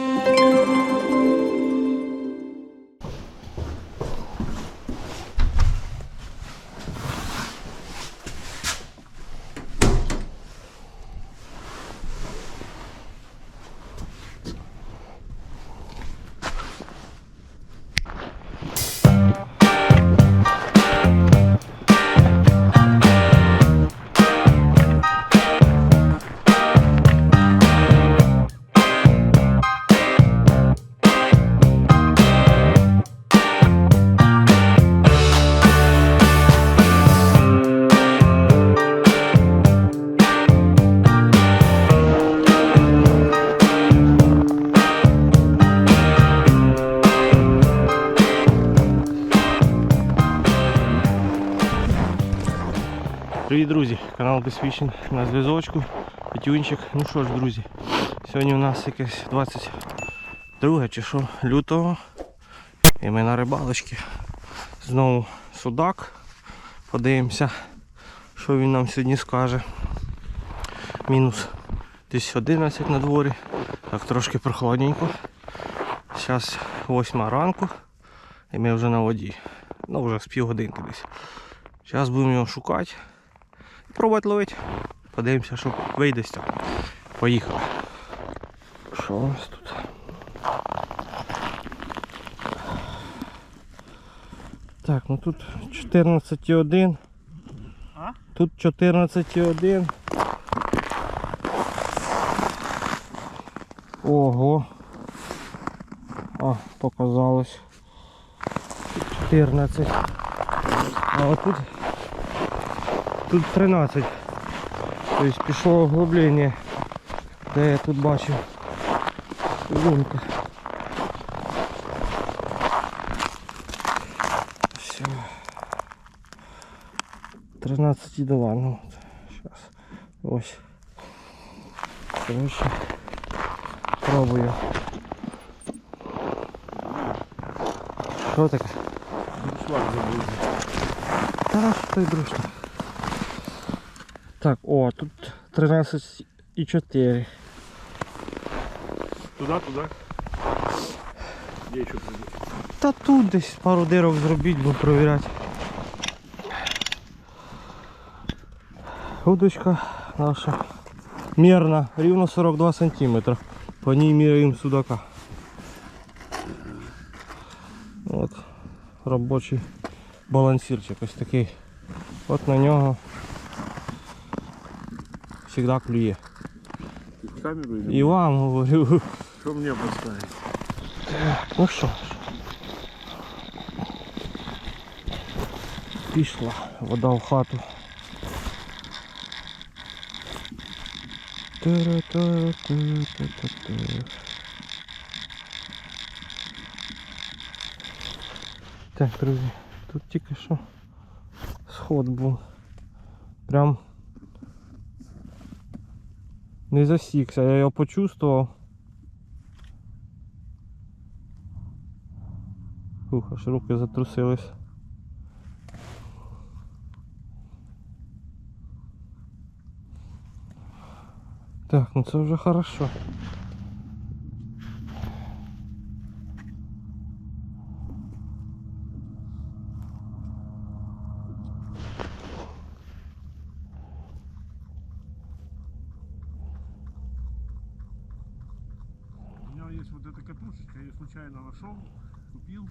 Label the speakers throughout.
Speaker 1: Thank you. Друзі! Канал Безфішін на зв'язочку. Петюнчик. Ну що ж, друзі, сьогодні у нас якесь 22 чи що, лютого. І ми на рибалочці. Знову судак. Подивимося, що він нам сьогодні скаже. Мінус десь 11 на дворі. Так трошки прохладненько. Зараз 8 ранку. І ми вже на воді. Ну вже з півгодинки десь. Зараз будемо його шукати. Пробувати ловити. Подивимося, що вийде з цього. Поїхали. Що у нас тут? Так, ну тут 14,1.
Speaker 2: А?
Speaker 1: Тут 14,1. Ого. А, показалось. Тут 14. А отут Тут 13. Тобто пішло оглублення, де я тут бачив. Лунка. Все. 13 2. Ну, сейчас. Ось. Короче. Пробую. Що таке?
Speaker 2: Шлак забув.
Speaker 1: Та що той. Так, о, тут 13 і 4.
Speaker 2: Туди, туди. Є що.
Speaker 1: Та тут десь пару дирок зробіть, бо провіряти. Удочка наша мірна, рівно 42 см. По ній міряємо судака. От робочий балансирчик ось такий. От на нього завжди клює.
Speaker 2: Камеру йдемо.
Speaker 1: І вам говорю.
Speaker 2: Що мені поставити?
Speaker 1: Ну що ж. Пішла вода в хату. Ту-ру-ту-ту-ту-ту-ту. Так, друзі, тут тільки що сход був. Прям не засікся, я його почувствував. Ух, аж руки затрусились. Так, ну це вже хорошо.
Speaker 2: есть вот эта катушечка, я ее случайно нашел, купил.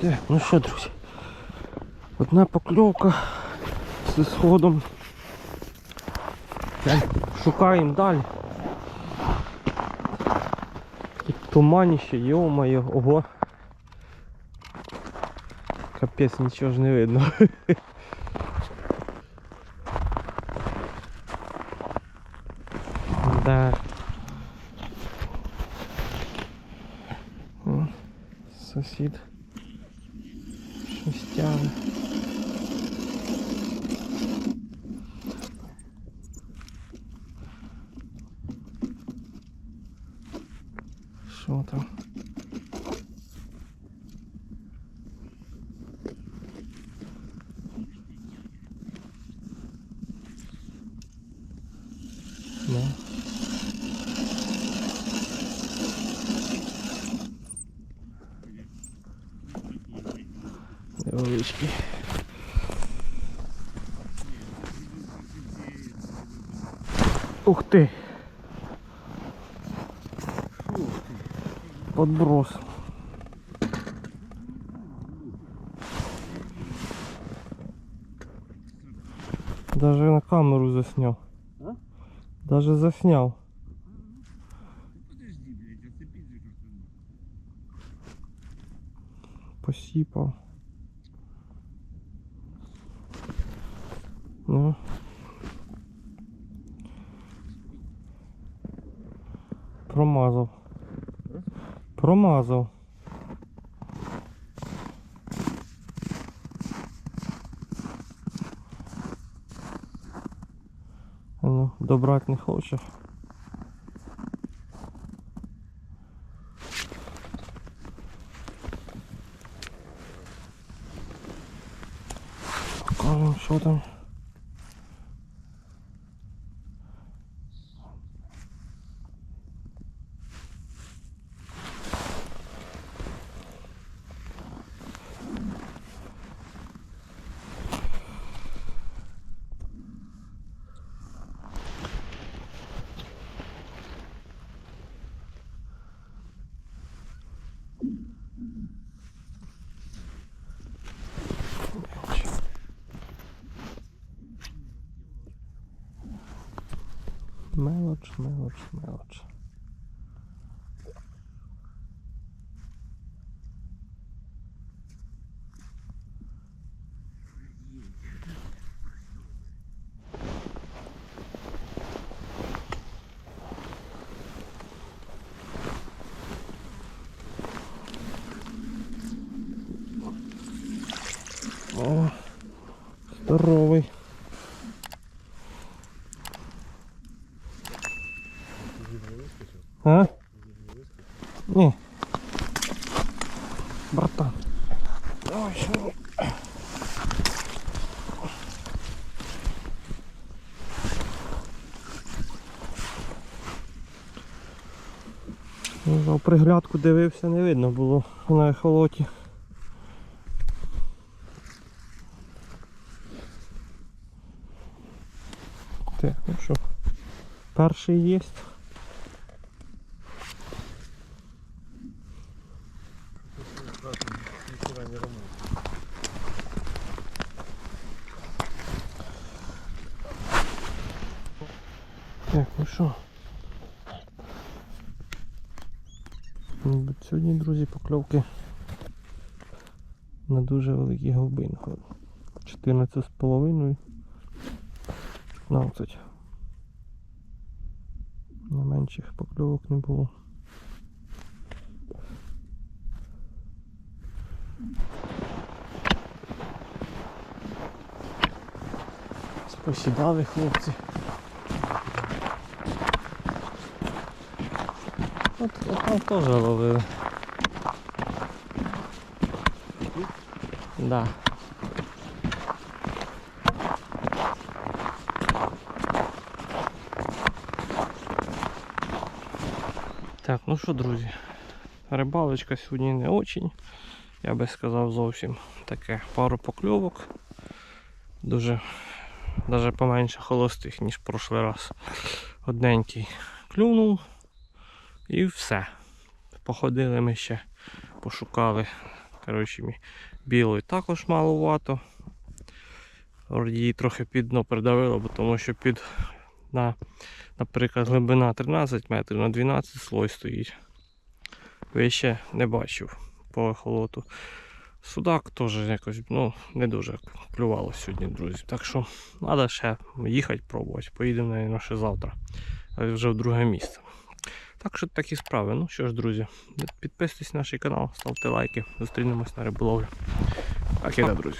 Speaker 1: Так, ну що, друзі, одна покльовка з сходом. Так, Шукаємо далі. Тут туманіще, йо-моє, ого. Капець, нічого ж не видно. Да. О, що там. Ну. Невеличкий. Ух ты! Подброс. Даже на камеру заснял.
Speaker 2: А?
Speaker 1: Даже заснял.
Speaker 2: Подожди, блядь, же как-то.
Speaker 1: Посипал. Ну. Промазав. Промазав. Ну, добрать не хоче. Покажемо, що там. Мелоч, мелоч, мелоч. О, здоровий. А? Ні. Братан. Давай ще. Ну, приглядку дивився, не видно було на ехолоті. Так, ну що, перший Так, ну що? Сьогодні, друзі, покльовки на дуже. 14 з половиною. 15. На менших покльовок не було. Посідали хлопці. От, от там теж ловили. Да. Так, ну що, друзі, рибалочка сьогодні не очень. Я би сказав зовсім таке пару покльовок. Дуже навіть поменше холостих, ніж в прошлий раз. Одненький клюнув і все. Походили ми ще, пошукали. Коротше, білої також маловато. Її трохи під дно придавило, тому що під, на, наприклад, глибина 13 метрів на 12 слой стоїть. Вище не бачив по ехолоту. Судак теж якось ну, не дуже клювало сьогодні, друзі. Так що треба ще їхати пробувати. Поїдемо, мабуть, ще завтра. Вже в друге місце. Так що такі справи. Ну що ж, друзі, підписуйтесь на наш канал, ставте лайки, зустрінемось на риболовлі. Так і да, друзі.